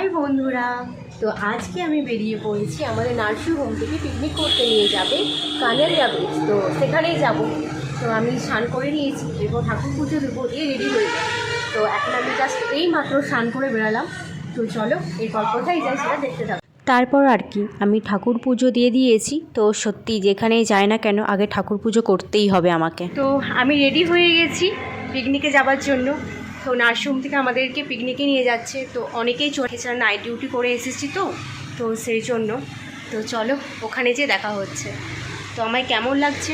High বন্ধুরা। তো আজকে আমি বেরিয়ে পড়েছি আমাদের নার্সিং হোম থেকে পিকনিক করতে নিয়ে যাবে কানারিয়া ব্রিজ তো সেখানেই যাব। তো আমি স্নান করে নিয়েছি এরপর ঠাকুর পুজো দেবো দিয়ে রেডি হয়ে যাই তো এখন আমি জাস্ট এই মাত্র স্নান করে বেরালাম। তো চলো এরপর কোথায় যাই সেটা দেখতে থাকো। তারপর আর কি আমি ঠাকুর পুজো দিয়ে দিয়েছি। তো সত্যি যেখানেই যাই না কেন আগে ঠাকুর পুজো করতেই হবে আমাকে। তো আমি রেডি হয়ে গেছি পিকনিকে যাবার জন্য। তো নার্সিংহোম থেকে আমাদেরকে পিকনিকে নিয়ে যাচ্ছে। তো অনেকেই চলে চলেছে নাইট ডিউটি করে এসেছি তো তো সেই জন্য। তো চলো, ওখানে যে দেখা হচ্ছে। তো আমায় কেমন লাগছে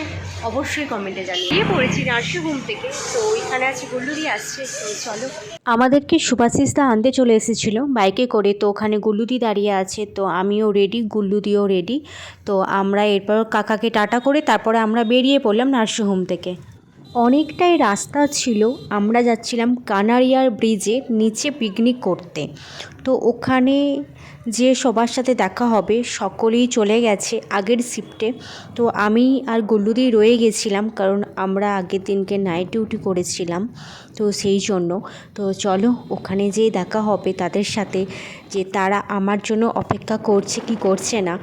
অবশ্যই কমেন্টে জানিয়ে পড়েছি নার্সিংহোম থেকে, তো ওইখানে আছে গুল্লুরি আসছে, তো চলো। আমাদেরকে সুভাষিসদা আনতে চলে এসেছিল বাইকে করে, তো ওখানে গুল্লুদি দাঁড়িয়ে আছে, তো আমিও রেডি গুল্লুদিও রেডি তো আমরা এরপর কাকাকে টাটা করে তারপরে আমরা বেরিয়ে পড়লাম নার্সিংহোম থেকে। অনেকটাই রাস্তা ছিল আমরা যাচ্ছিলাম কানারিয়ার ব্রিজের নিচে পিকনিক করতে। তো ওখানে যে সবার সাথে দেখা হবে, সকলেই চলে গেছে আগের শিফটে তো আমি আর গুল্লুদি রয়ে গেছিলাম কারণ আমরা আগের দিনকে নাইট ডিউটি করেছিলাম, তো সেই জন্য। তো চলো ওখানে যেয়ে দেখা হবে তাদের সাথে যে তারা আমার জন্য অপেক্ষা করছে কি করছে না।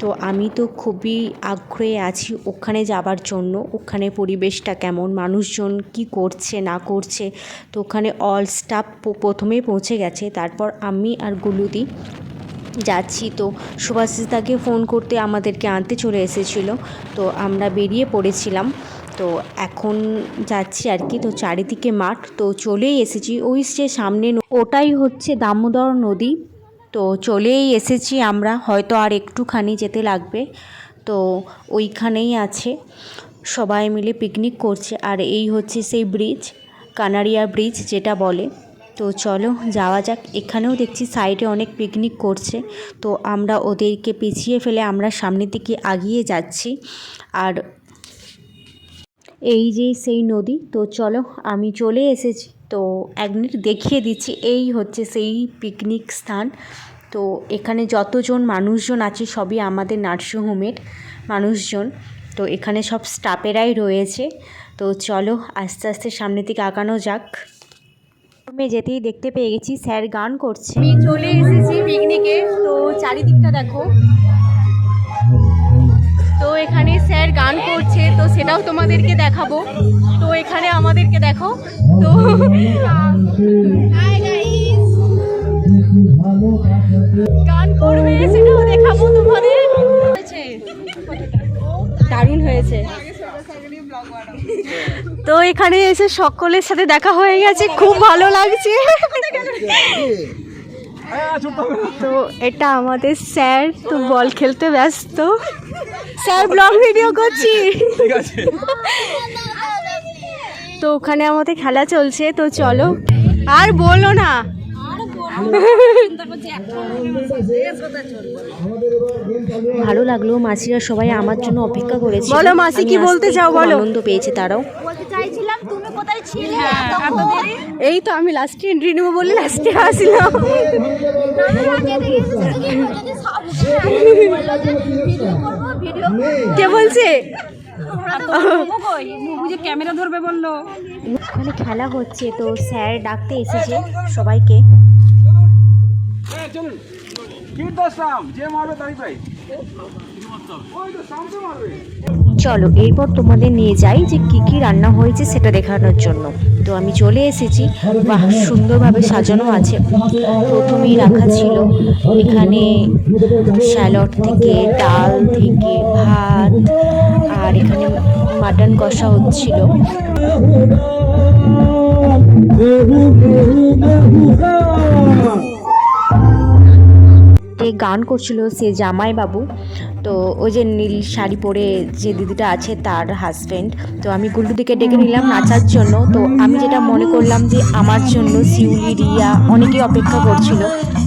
তো আমি তো খুবই আগ্রহে আছি ওখানে যাবার জন্য, ওখানে পরিবেশটা কেমন, মানুষজন কি করছে, না করছে। তো ওখানে অল স্টাফ প্রথমেই পৌঁছে গেছে, তারপর আমি আর গুলুদি যাচ্ছি। তো সুভাষিসদাকে ফোন করতে আমাদেরকে আনতে চলে এসেছিল। তো আমরা বেরিয়ে পড়েছিলাম। তো এখন যাচ্ছি আর কি। তো চারিদিকে মাঠ। তো চলেই এসেছি। ওই যে সামনে ওটাই হচ্ছে দামোদর নদী। তো চলেই এসেছি আমরা। হয়তো আর একটুখানি যেতে লাগবে। তো ওইখানেই আছে। সবাই মিলে পিকনিক করছে। আর এই হচ্ছে সেই ব্রিজ কানারিয়া ব্রিজ যেটা বলে। তো চলো যাওয়া যাক। এখানেও দেখছি সাইডে অনেক পিকনিক করছে। তো আমরা ওদেরকে পিছিয়ে ফেলে আমরা সামনের দিকে আগিয়ে যাচ্ছি। আর এই যে সেই নদী, তো চলো আমি চলে এসেছি। তো এক মিনিট দেখিয়ে দিচ্ছি, এই হচ্ছে সেই পিকনিক স্থান। তো এখানে যতজন মানুষজন আছে, সবই আমাদের নার্সিংহোমের মানুষজন। তো এখানে সব স্টাফেরাই রয়েছে। তো চলো আস্তে আস্তে সামনের দিকে আগানো যাক। রুমে যেতেই দেখতে পেয়ে গেছি স্যার গান করছে। আমি চলে এসেছি পিকনিকে, তো চারিদিকটা দেখো। তো এখানে স্যার গান করছে, তো সেটাও তোমাদেরকে দেখাবো। তো এখানে আমাদেরকে দেখো, তো গান করবে, সেটাও দেখাবো তোমাদের। দারুণ হয়েছে। তো এখানে এসে সকলের সাথে দেখা হয়ে গেছে খুব ভালো লাগছে। তো এটা আমাদের স্যার তো বল খেলতে ব্যস্ত। স্যার ব্লগ ভিডিও করছি। তো ওখানে আমাদের খেলা চলছে তো চলো। আর বলো না ভালো লাগল। মাসিরা সবাই আমার জন্য অপেক্ষা করেছে। বলো মাসি, কি বলতে চাও, বলো। আনন্দ পেয়েছে তারাও। বলতে চাইছিলাম তুমি কোথায় ছিলে হ্যাঁ, এই তো আমি লাস্টে এন্ট্রি নেব বলে লাস্টে আসলাম। সেদিকে যদি সব উঠে বলল কে বলছে ওখানে খেলা হচ্ছে তো স্যার ডাকতে এসেছে সবাইকে। চলুন। কি দশটাম যে মারবে তাই পাই ওই তো সামনে মারবে। চলো এরপর তোমাদের নিয়ে যাই যে কি কি রান্না হয়েছে সেটা দেখানোর জন্য। তো আমি চলে এসেছি। বাহ সুন্দরভাবে সাজানো আছে। প্রথমেই রাখা ছিল এখানে স্যালড থেকে ডাল থেকে ভাত আর এখানে মাটন কষা হচ্ছিল। যে গান করছিল সে জামাই বাবু তো ওই যে নীল শাড়ি পরে যে দিদিটা আছে তার হাজব্যান্ড তো আমি গুল্লুদিকে ডেকে নিলাম নাচার জন্য। তো আমি যেটা মনে করলাম যে আমার জন্য শিউলি রিয়া অনেকেই অপেক্ষা করছিল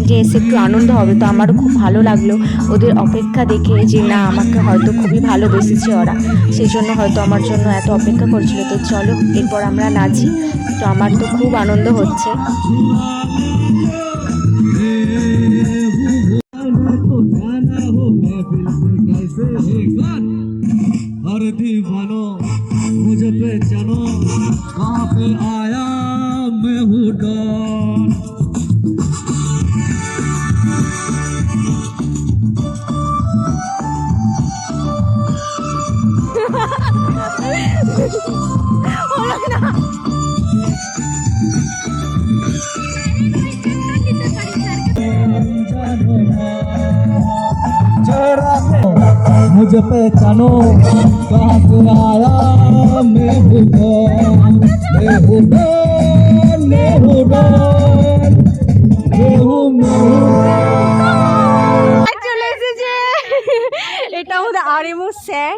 যে এসে একটু আনন্দ হবে। তো আমারও খুব ভালো লাগল ওদের অপেক্ষা দেখে যে না আমাকে হয়তো খুবই ভালোবেসেছে ওরা। সেই জন্য হয়তো আমার জন্য এত অপেক্ষা করছিল। তো চলো এরপর আমরা নাচি। তো আমার তো খুব আনন্দ হচ্ছে। मुझे पहचानो कहाँ से आया मैं हूँ कौन मैं हूँ कौन मैं हूँ कौन मैं हूँ मैं আর চলে এসেছে এটা আমাদের আর এম স্যার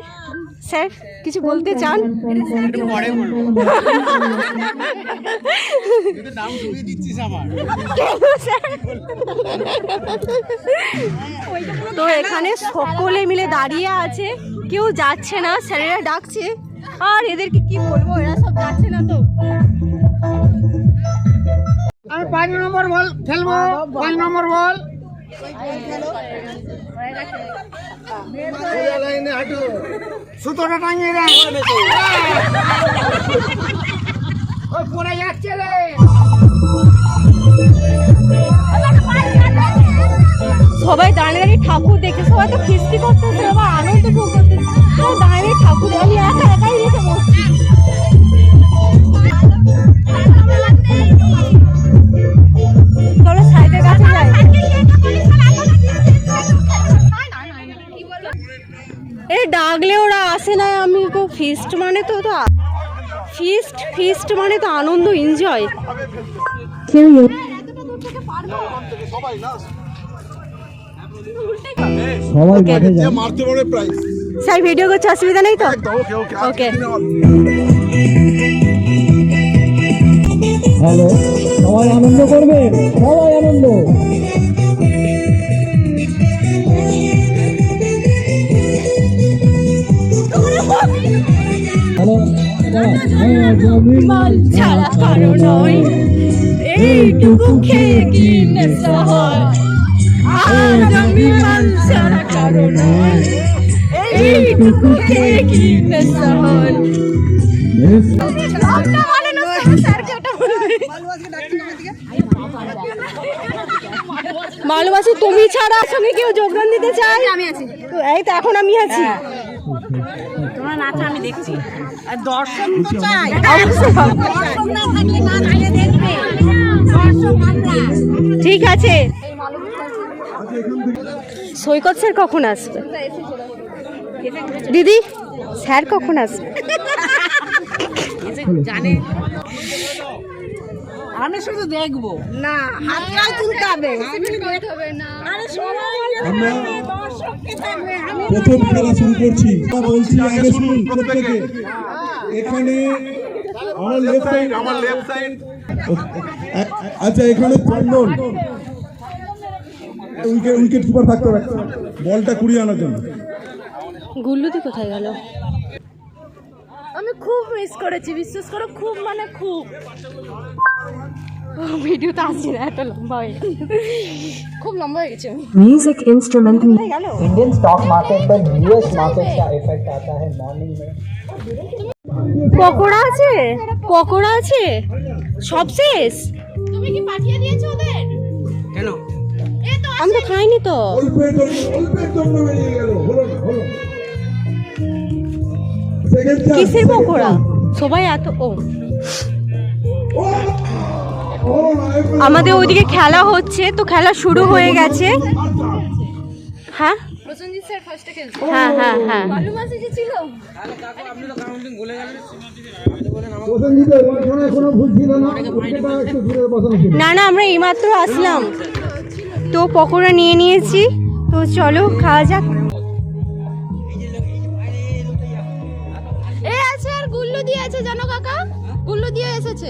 স্যার কিছু বলতে চান? তো এখানে সকলে মিলে দাঁড়িয়ে আছে। কেউ যাচ্ছে না স্যারেরা ডাকছে। আর এদেরকে কি বলব? এরা সব যাচ্ছে না তো। আমি পাঁচ নম্বর বল খেলব। পাঁচ নম্বর বল। সবাই দাঁড়িয়ে দাঁড়িয়ে ঠাকুর দেখে সবাই তো খিস্তি করতেছে আনন্দ করতেছে। দাঁড়িয়ে ঠাকুর, আমি একা একাই দেখে বসছি। না আমি তো ফিস্ট মানে তো তো ফিস্ট ফিস্ট মানে তো আনন্দ এনজয় পারে প্রাইস স্যার ভিডিও করছে অসুবিধা নেই তো? ওকে হ্যালো সবাই আনন্দ করবে? সবাই আনন্দ। মাল ছাড়া কারও নয় এইটুকু খেয়ে কি নেশা হয় আজ আমি মাল ছাড়া কারও নয় এইটুকু খেয়ে কি নেশা হয় তুমি ছাড়া সঙ্গে কেউ যোগদান দিতে চাই আমি আছি। এই তো এখন আমি আছি। তোমরা নাচো আমি দেখছি। আর দর্শন তো চাই। দর্শন না থাকলে না নাচে দেখবে। দর্শক আমরা। ঠিক আছে। সৈকত স্যার কখন আসবে? দিদি স্যার কখন আসবে? জানে। আমি শুধু দেখব। না। হাতটাও তুলতে হবে আরে সবাই আমরা প্রথম খেলা শুরু করছি। বলছি আগে শুনুন প্রত্যেকে। এখানে আমার লেফট সাইড আমার লেফট সাইড আচ্ছা এখানে চন্দন। উইকেট উইকেট কিপার থাকতে হবে। বলটা কুড়িয়ে আনার জন্য। গুল্লুদি কোথায় গেল? আমি খুব মিস করেছি বিশ্বাস করো খুব মানে খুব। ভিডিও তো আসছে না এত লম্বা হয়ে গেছে। খুব লম্বা হয়ে গেছে म्यूजिक इंस्ट्रूमेंट গেল इंडियन स्टॉक मार्केट पर यूएस मार्केट का इफेक्ट आता है मॉर्निंग में পকোড়া আছে পকোড়া আছে সব শেষ তুমি কি পাঠিয়ে দিয়েছো ওদের কেন আমি তো খাইনি তো অল্পের জন্য অল্পের জন্য বেরিয়ে গেল হলো না হলো সেকেন্ড কিসের পকোড়া সবাই এত ও আমাদের ওইদিকে খেলা হচ্ছে তো খেলা শুরু হয়ে গেছে। হ্যাঁ? হ্যাঁ হ্যাঁ হ্যাঁ। না না আমরা এইমাত্র আসলাম। তো পকোড়া নিয়ে নিয়েছি। তো চলো খাওয়া যাক। এ আছে আর গুল্লু দিয়ে আছে জানো কাকা? গুল্লু দিয়ে এসেছে।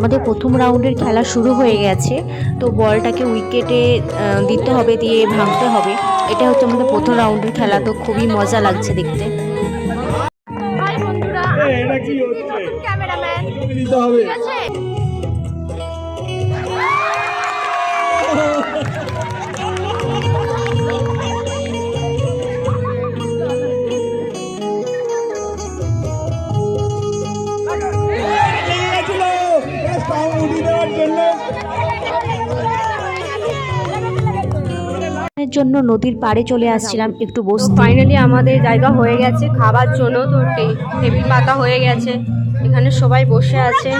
আমাদের প্রথম রাউন্ডের খেলা শুরু হয়ে গেছে তো বলটাকে উইকেটে দিতে হবে দিয়ে ভাঙতে হবে। এটা হচ্ছে আমাদের প্রথম রাউন্ডের খেলা তো খুবই মজা লাগছে দেখতে। এটা কি হচ্ছে? ক্যামেরাম্যান। জন্য নদীর পাড়ে চলে আসছিলাম একটু বস ফাইনালি আমাদের জায়গা হয়ে গেছে খাবার জন্য তো টেবিল পাতা হয়ে গেছে এখানে সবাই বসে আছে।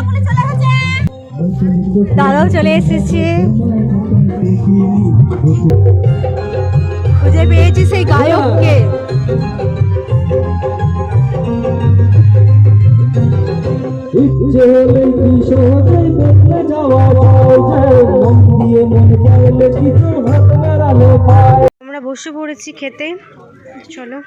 দাদাও চলে এসেছে। খুঁজে পেয়েছি সেই গায়ককে। ইচ্ছে হলে কি সহজেই বদলে যাওয়া যায় মন দিয়ে মন পাইলে কিছু পায় আমরা বসে পড়েছি খেতে। চলো।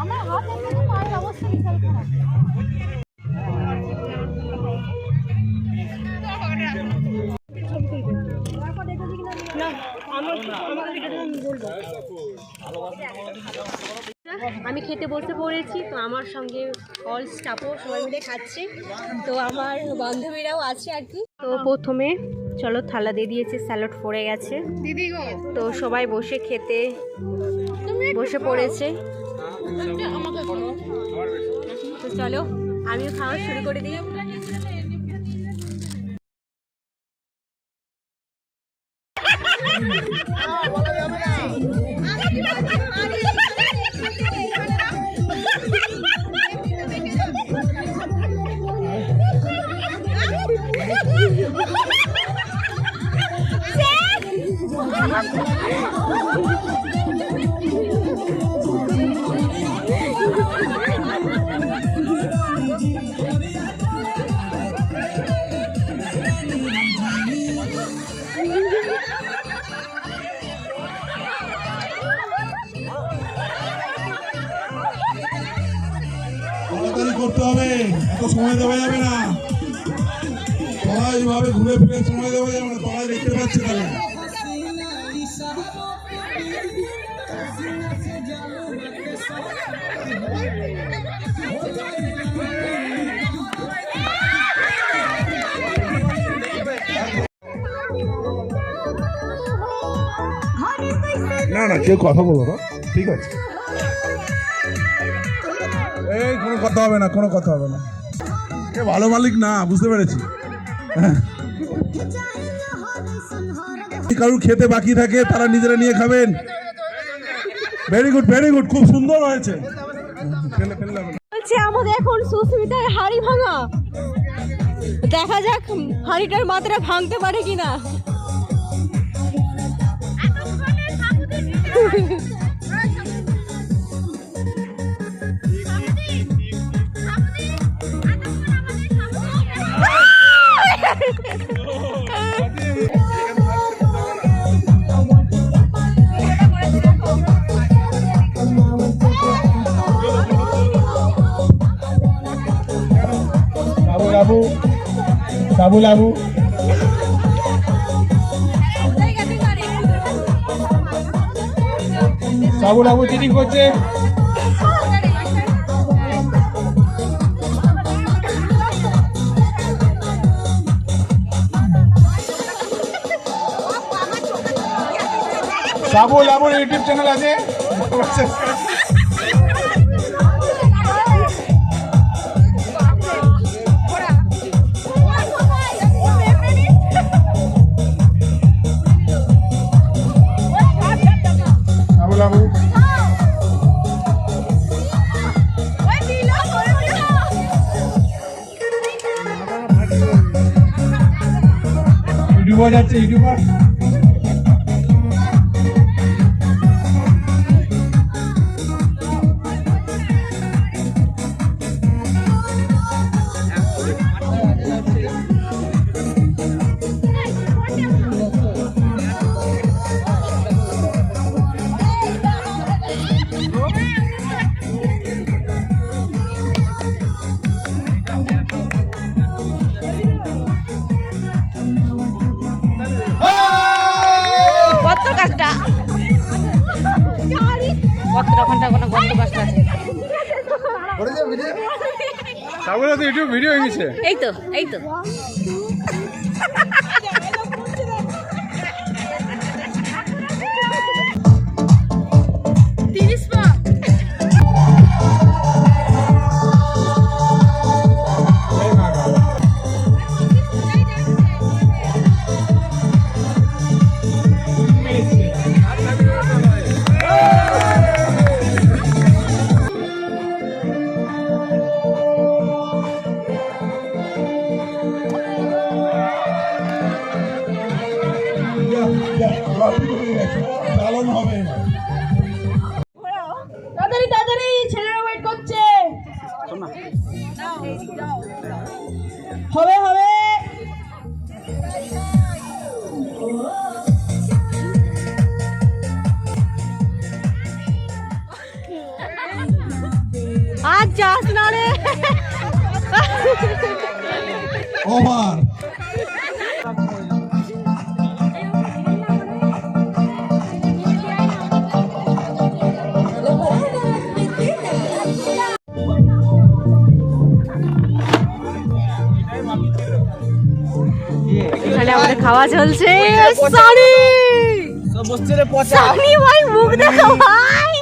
আমার আমি খেতে বসে পড়েছি তো আমার সঙ্গে অল স্টাফও সবাই মিলে খাচ্ছে। তো আমার বান্ধবীরাও আছে আর কি। তো প্রথমে চলো থালা দিয়ে দিয়েছে স্যালাড পড়ে গেছে। তো সবাই বসে খেতে বসে পড়েছে। তো চলো আমিও খাওয়া শুরু করে দিই। সময় দেওয়া যাবে না। তোরা এইভাবে ঘুরে ফিরে সময় দেওয়া যাবে না তোরা দেখতে পাচ্ছি তাহলে না না কেউ কথা বলব না। ঠিক আছে। এই কোনো কথা হবে না কোনো কথা হবে না। এ ভালো মালিক না বুঝতে পেরেছি। কারুর খেতে বাকি থাকে তারা নিজেরা নিয়ে খাবেন ভেরি গুড ভেরি গুড খুব সুন্দর হয়েছে। বলছে আমাদের এখন সুস্মিতার হাড়ি ভাঙা দেখা যাক হাড়িটার মাত্রা ভাঙতে পারে কিনা লাবু লাবু লাবু লাবু চিটিং করছে। সাবু লাবুর ইউটিউব চ্যানেল আছে। ইউটিউবার যাচ্ছে তো ইউটিউব ভিডিও হয়ে গেছে। এই তো এই তো। আজ যাস না খাওয়া চলছে। সানি সানি ভাই মুখ দেখো ভাই।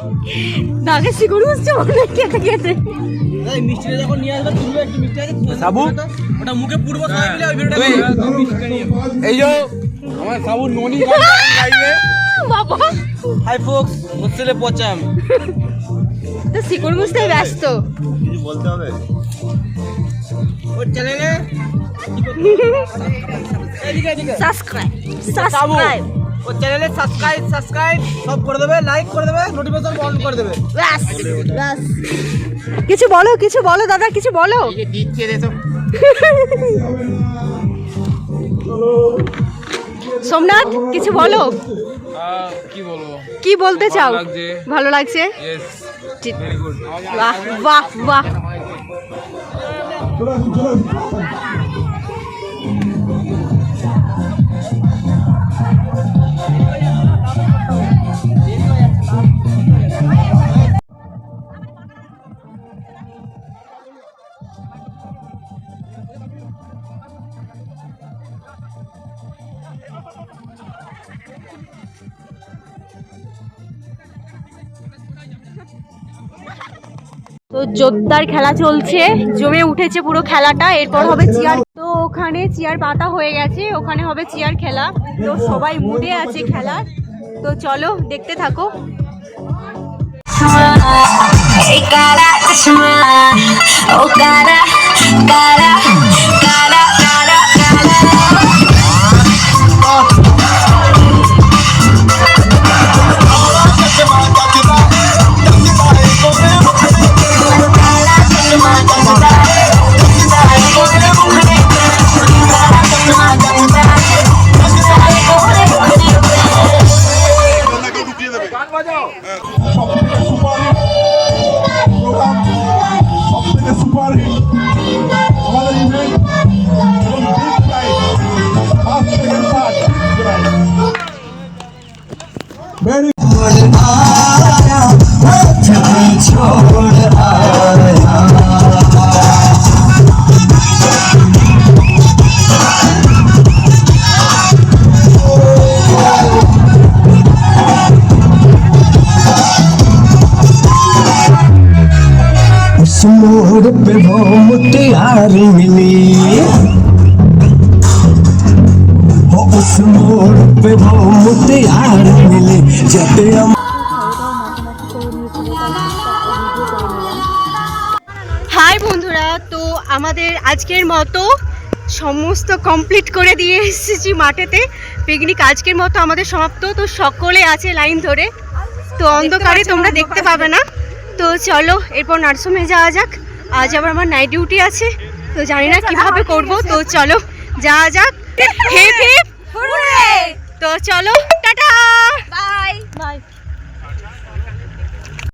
নাকে শিকড় উঠছে মনে হয় খেতে খেতে সাবু? ওটা মুখে পূর্ব এই যে আমার সাবু ননি গাইবে বাবা। হাই ফোক্স হোস্টেলে পচাম। তো শিকড় বুঝতে ব্যস্ত। বলতে হবে? ওর চ্যানেলে সাবস্ক্রাইব সাবস্ক্রাইব চ্যানেলে সাবস্ক্রাইব সাবস্ক্রাইব সব করে দেবে লাইক করে দেবে নোটিফিকেশন অন করে দেবে। ব্যাস ব্যাস। কিছু বলো কিছু বলো দাদা কিছু বলো। দিচ্ছে রে তো সোমনাথ কিছু বলো। কি বলব? কি বলতে চাও? ভালো লাগছে? বাহ বাহ বাহ। জোরদার খেলা চলছে। জমে উঠেছে পুরো খেলাটা। এরপর হবে চেয়ার। তো ওখানে চেয়ার পাতা হয়ে গেছে। ওখানে হবে চেয়ার খেলা। তো সবাই মুডে আছে খেলার। তো চলো, দেখতে থাকো। কারা কারা oh গান বাজাও সব থেকে সুপার প্রোগ্রাম সব থেকে সুপার আমাদের ইভেন্ট এবং big prize first second third very pay আর মিলে হাই বন্ধুরা তো আমাদের আজকের মতো সমস্ত কমপ্লিট করে দিয়ে এসেছি মাঠেতে। পিকনিক আজকের মতো আমাদের সমাপ্ত। তো সকলে আছে লাইন ধরে। তো অন্ধকারে তোমরা দেখতে পাবে না। তো চলো এরপর নার্সোমে যাওয়া যাক। আজ আবার আমার নাইট ডিউটি আছে। তো জানি না কীভাবে করব। তো চলো যাওয়া যাক। হেপ হেপ তো চলো টাটা! Bye bye